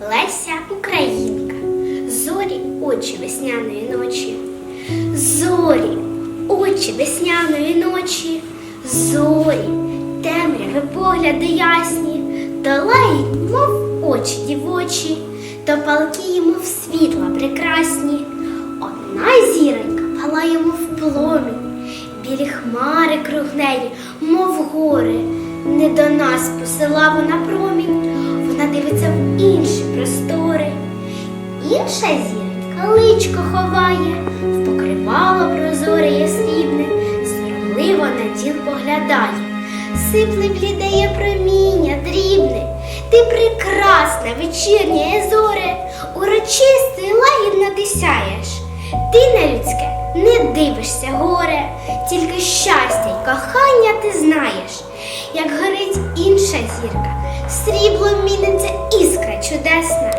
Леся Українка, зорі очі весняної ночі, зорі очі весняної ночі, зорі, темряви погляди ясні, то лають, мов очі дівочі, то палки, мов світла прекрасні. Одна зіронька палає, мов пломінь, білі хмари круг мов гори. Не до нас посила вона промінь, вона дивиться в інші простори. Інша зіронька личко ховає, в покривало прозоре ясрібне, соромливо на діл поглядає, сипле блідеє проміння дрібне, ти прекрасна вечірня зоре, урочисте і лагідно ти сяєш. Ти на людське не дивишся горе, тільки щастя й кохання ти знаєш, як горить інша зірка, сріблом міниться іскра чудесна.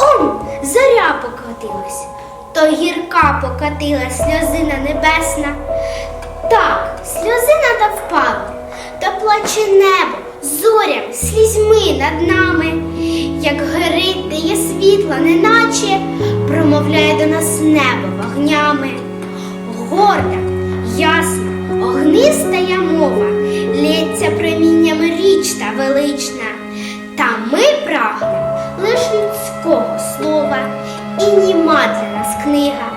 Он зоря покотилась, то гірка покотила сльозина небесна. Так, сльозина та впала, та плаче небо зорям, слізьми над нами, як горить дає світла, неначе промовляє до нас небо вогнями. Велична. Та ми прагнемо лиш людського слова, і німа для нас книга.